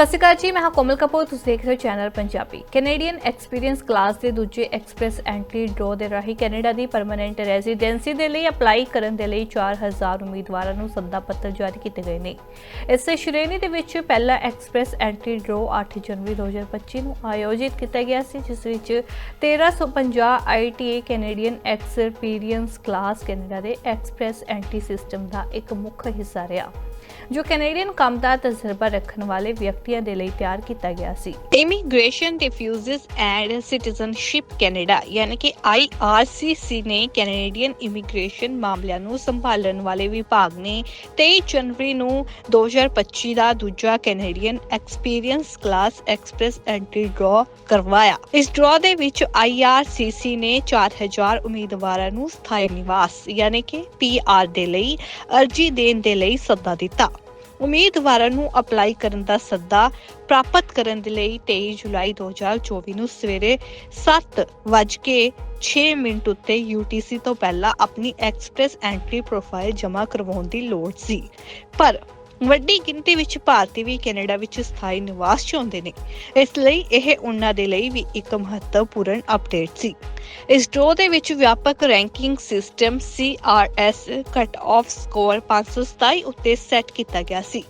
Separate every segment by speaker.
Speaker 1: ਸਤਿ ਸ਼੍ਰੀ ਅਕਾਲ ਜੀ, ਮੈਂ ਹਾਂ ਕੋਮਲ ਕਪੂਰ, ਤੁਸੀਂ ਦੇਖ ਰਹੇ ਹੋ channel Punjabi. Canadian experience class ਦੇ ਦੂਜੇ ਐਕਸਪ੍ਰੈਸ ਐਂਟਰੀ ਡਰੋ ਦੇ ਰਾਹੀਂ ਕੈਨੇਡਾ ਦੀ ਪਰਮਨੈਂਟ ਰੈਜ਼ੀਡੈਂਸੀ ਦੇ ਲਈ ਅਪਲਾਈ ਕਰਨ ਦੇ ਲਈ 4000 ਉਮੀਦਵਾਰਾਂ ਨੂੰ ਸੱਦਾ ਪੱਤਰ ਜਾਰੀ ਕੀਤੇ ਗਏ ਨੇ। ਇਸੇ ਸ਼੍ਰੇਣੀ ਦੇ ਵਿੱਚ ਪਹਿਲਾ ਐਕਸਪ੍ਰੈਸ ਐਂਟਰੀ ਡਰੋ 8 ਜਨਵਰੀ 2025 ਨੂੰ ਆਯੋਜਿਤ ਕੀਤਾ ਗਿਆ ਸੀ, ਜਿਸ ਵਿੱਚ 1350 ITA Canadian experience class Canada ਦੇ ਐਕਸਪ੍ਰੈਸ ਐਂਟਰੀ ਸਿਸਟਮ ਦਾ ਇੱਕ ਮੁੱਖ ਹਿੱਸਾ ਰਿਹਾ। ਜੋ ਕੈਨੇਡੀਅਨ ਕੰਮ ਦਾ ਤਜਰਬਾ ਰੱਖਣ ਵਾਲੇ ਵਿਅਕਤੀਆਂ ਦੇ ਲਈ ਤਿਆਰ ਕੀਤਾ ਗਿਆ ਸੀ। Immigration refugees and citizenship Canada ਯਾਨੀ ਕਿ IRCC ਨੇ ਕੈਨੇਡੀਅਨ ਇਮੀਗ੍ਰੇਸ਼ਨ ਮਾਮਲਿਆਂ ਨੂੰ ਸੰਭਾਲਣ ਵਾਲੇ ਵਿਭਾਗ ਨੇ 23 ਜਨਵਰੀ ਨੂੰ 2025 ਦਾ ਦੂਜਾ Canadian experience class express entry draw ਕਰਵਾਇਆ। ਇਸ ਡਰਾ ਦੇ ਵਿੱਚ IRCC ਨੇ 4000 ਉਮੀਦਵਾਰਾਂ ਨੂੰ ਸਥਾਈ ਨਿਵਾਸ, ਯਾਨੀ ਕਿ PR ਦੇ ਲਈ, ਅਰਜੀ ਦੇਣ ਦੇ ਲਈ ਸੱਦਾ ਦਿੱਤਾ। ਉਮੀਦਵਾਰਾਂ ਨੂੰ ਅਪਲਾਈ ਕਰਨ ਦਾ ਸੱਦਾ ਪ੍ਰਾਪਤ ਕਰਨ ਦੇ ਲਈ 23 ਜੁਲਾਈ 2024 ਨੂੰ ਸਵੇਰੇ 7:06 ਮਿੰਟ ਉੱਤੇ UTC ਤੋਂ ਪਹਿਲਾਂ ਆਪਣੀ ਐਕਸਪ੍ਰੈਸ ਐਂਟਰੀ ਪ੍ਰੋਫਾਈਲ ਜਮ੍ਹਾਂ ਕਰਵਾਉਣ ਦੀ ਲੋੜ ਸੀ। ਪਰ ਵੱਡੀ ਗਿਣਤੀ ਵਿੱਚ ਭਾਰਤੀ ਵੀ ਕੈਨੇਡਾ ਵਿੱਚ ਸਥਾਈ ਨਿਵਾਸ ਚਾਹੁੰਦੇ ਨੇ। ਇਸ ਲਈ ਇਹ ਉਹਨਾਂ ਦੇ ਲਈ ਵੀ ਇੱਕ ਮਹੱਤਵਪੂਰਨ ਅਪਡੇਟ ਸੀ। ਇਸ ਡਰੋ ਦੇ ਵਿੱਚ ਵਿਆਪਕ ranking system CRS cut off score 527 ਉੱਤੇ ਸੈੱਟ ਕੀਤਾ ਗਿਆ ਸੀ,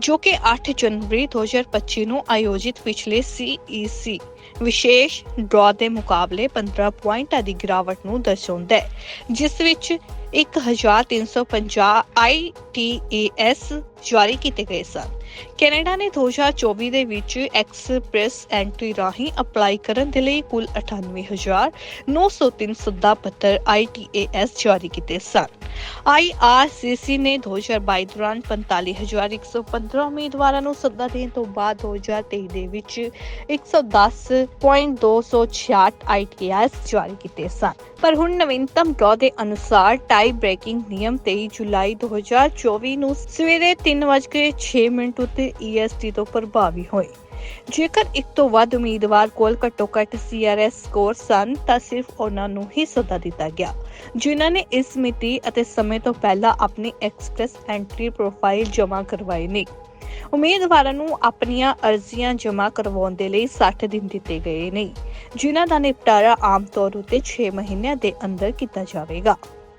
Speaker 1: ਜੋ ਕਿ 8 ਜਨਵਰੀ 2025 ਨੂੰ ਆਯੋਜਿਤ ਪਿਛਲੇ CEC ਵਿਸ਼ੇਸ਼ ਡਰਾ ਦੇ ਮੁਕਾਬਲੇ 15 ਪੁਆਇੰਟਾਂ ਦੀ ਗਿਰਾਵਟ ਨੂੰ ਦਰਸਾਉਂਦਾ ਹੈ, ਜਿਸ ਵਿੱਚ 1350 ITAS ਜਾਰੀ ਕੀਤੇ ਗਏ ਸਨ। ਕੈਨੇਡਾ ਨੇ 2024 ਦੇ ਵਿੱਚ ਐਕਸਪ੍ਰੈਸ ਐਂਟਰੀ ਰਾਹੀਂ ਅਪਲਾਈ ਕਰਨ ਦੇ ਲਈ ਕੁੱਲ 98903 ਸੱਦਾ ਪੱਤਰ ITAS ਜਾਰੀ ਕੀਤੇ ਸਨ। IRCC ਨੇ 2022 ਦੌਰਾਨ 45115 ਉਮੀਦਵਾਰਾਂ ਨੂੰ ਸੱਦਾ ਦੇਣ ਤੋਂ ਬਾਅਦ 2023 ਦੇ ਵਿੱਚ 110.266 ITAS ਜਾਰੀ ਕੀਤੇ ਸਨ। ਪਰ ਹੁਣ ਨਵੀਨਤਮ ਡਰਾ ਦੇ ਅਨੁਸਾਰ ਟਾਈ ਬ੍ਰੇਕਿੰਗ ਨਿਯਮ 23 ਜੁਲਾਈ 2024 ਨੂੰ ਸਵੇਰੇ 3:06 ਮਿੰਟ ਉੱਤੇ EST ਤੋਂ ਪ੍ਰਭਾਵੀ ਹੋਏ। ਜੇਕਰ ਇੱਕ ਤੋਂ ਵੱਧ ਉਮੀਦਵਾਰ ਕੋਲ ਘੱਟੋ-ਘੱਟ CRS ਸਕੋਰ ਸਨ, ਤਾਂ ਸਿਰਫ ਉਹਨਾਂ ਨੂੰ ਹੀ ਸੱਦਾ ਦਿੱਤਾ ਗਿਆ, ਜਿਨ੍ਹਾਂ ਨੇ ਇਸ ਮਿਤੀ ਅਤੇ ਸਮੇਂ ਤੋਂ ਪਹਿਲਾਂ ਆਪਣੀ ਐਕਸਪ੍ਰੈਸ ਐਂਟਰੀ ਪ੍ਰੋਫਾਈਲ ਜਮ੍ਹਾਂ ਕਰਵਾਈ ਨੇ। ਉਮੀਦਵਾਰਾਂ ਨੂੰ ਆਪਣੀਆਂ ਅਰਜ਼ੀਆਂ ਜਮ੍ਹਾਂ ਕਰਵਾਉਣ ਦੇ ਲਈ 60 ਦਿਨ ਦਿੱਤੇ ਗਏ ਨੇ, ਜਿਨ੍ਹਾਂ ਦਾ ਨਿਪਟਾਰਾ ਆਮ ਤੌਰ ਉੱਤੇ 6 ਮਹੀਨਿਆਂ ਦੇ ਅੰਦਰ ਕੀਤਾ ਜਾਵੇਗਾ।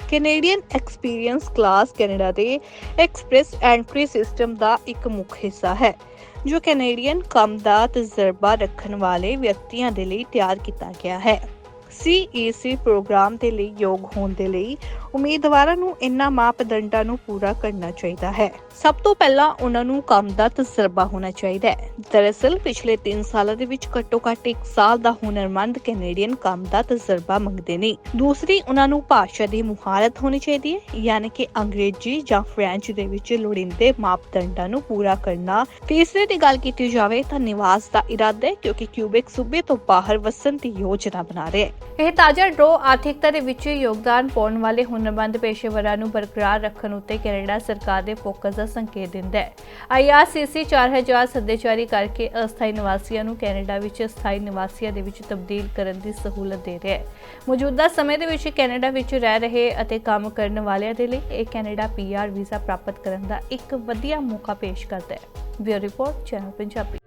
Speaker 1: ਕੈਨੇਡੀਅਨ ਐਕਸਪੀਰੀਅੰਸ ਕਲਾਸ ਕੈਨੇਡਾ ਦੇ ਐਕਸਪ੍ਰੈਸ ਐਂਟਰੀ ਸਿਸਟਮ ਦਾ ਇੱਕ ਮੁੱਖ ਹਿੱਸਾ ਹੈ, ਜੋ ਕੈਨੇਡੀਅਨ ਕੰਮ ਦਾ ਤਜਰਬਾ ਰੱਖਣ ਵਾਲੇ ਵਿਅਕਤੀਆਂ ਦੇ ਲਈ ਤਿਆਰ ਕੀਤਾ ਗਿਆ ਹੈ। CEC ਪ੍ਰੋਗਰਾਮ ਦੇ ਲਈ ਯੋਗ ਹੋਣ ਦੇ ਲਈ ਉਮੀਦਵਾਰਾਂ ਨੂੰ ਇਨ੍ਹਾਂ ਮਾਪਦੰਡਾਂ ਨੂੰ ਪੂਰਾ ਕਰਨਾ ਚਾਹੀਦਾ ਹੈ। ਸਭ ਤੋਂ ਪਹਿਲਾਂ ਉਹਨਾਂ ਨੂੰ ਕੰਮ ਦਾ ਤਜਰਬਾ ਹੋਣਾ ਚਾਹੀਦਾ ਹੈ। ਦਰਅਸਲ, ਪਿਛਲੇ 3 ਸਾਲਾਂ ਦੇ ਵਿੱਚ ਘੱਟੋ-ਘੱਟ 1 ਸਾਲ ਦਾ ਹੁਨਰਮੰਦ ਕੈਨੇਡੀਅਨ ਕੰਮ ਦਾ ਤਜਰਬਾ ਮੰਗਦੇ ਨੇ। ਦੂਸਰੀ ਉਹਨਾਂ ਨੂੰ ਭਾਸ਼ਾ ਦੀ ਮੁਹਾਰਤ ਹੋਣੀ ਚਾਹੀਦੀ ਹੈ, ਯਾਨੀ ਕਿ ਅੰਗਰੇਜ਼ੀ ਜਾਂ ਫ੍ਰੈਂਚ ਦੇ ਵਿੱਚ ਲੋੜੀਂਦੇ ਮਾਪਦੰਡਾਂ ਨੂੰ ਪੂਰਾ ਕਰਨਾ। ਤੀਸਰੇ ਦੀ ਗੱਲ ਕੀਤੀ ਜਾਵੇ ਤਾਂ ਨਿਵਾਸ ਦਾ ਇਰਾਦਾ ਹੈ, ਕਿਉਂਕਿ ਕਿਊਬਿਕ ਸੂਬੇ ਤੋਂ ਬਾਹਰ ਵਸਣ ਦੀ ਯੋਜਨਾ ਬਣਾ ਰਿਹਾ ਹੈ। ਇਹ ਤਾਜ਼ਾ ਡਰੋ ਆਰਥਿਕਤਾ ਦੇ ਵਿੱਚ ਯੋਗਦਾਨ ਪਾਉਣ ਵਾਲੇ ਹੁਨਰਮੰਦ ਪੇਸ਼ੇਵਰਾਂ ਨੂੰ ਬਰਕਰਾਰ ਰੱਖਣ ਉੱਤੇ ਕੈਨੇਡਾ ਸਰਕਾਰ ਦੇ ਫੋਕਸ ਦਾ ਸੰਕੇਤ ਦਿੰਦਾ ਹੈ। IRCC 4000 ਸੱਦੇ ਜਾਰੀ ਕਰਕੇ ਅਸਥਾਈ ਨਿਵਾਸੀਆਂ ਨੂੰ ਕੈਨੇਡਾ ਵਿੱਚ ਸਥਾਈ ਨਿਵਾਸੀਆਂ ਦੇ ਵਿੱਚ ਤਬਦੀਲ ਕਰਨ ਦੀ ਸਹੂਲਤ ਦੇ ਰਿਹਾ ਹੈ। ਮੌਜੂਦਾ ਸਮੇਂ ਦੇ ਵਿੱਚ ਕੈਨੇਡਾ ਵਿੱਚ ਰਹਿ ਰਹੇ ਅਤੇ ਕੰਮ ਕਰਨ ਵਾਲਿਆਂ ਦੇ ਲਈ ਇਹ ਕੈਨੇਡਾ PR ਵੀਜ਼ਾ ਪ੍ਰਾਪਤ ਕਰਨ ਦਾ ਇੱਕ ਵਧੀਆ ਮੌਕਾ ਪੇਸ਼ ਕਰਦਾ ਹੈ। Bureau report, channel Punjabi.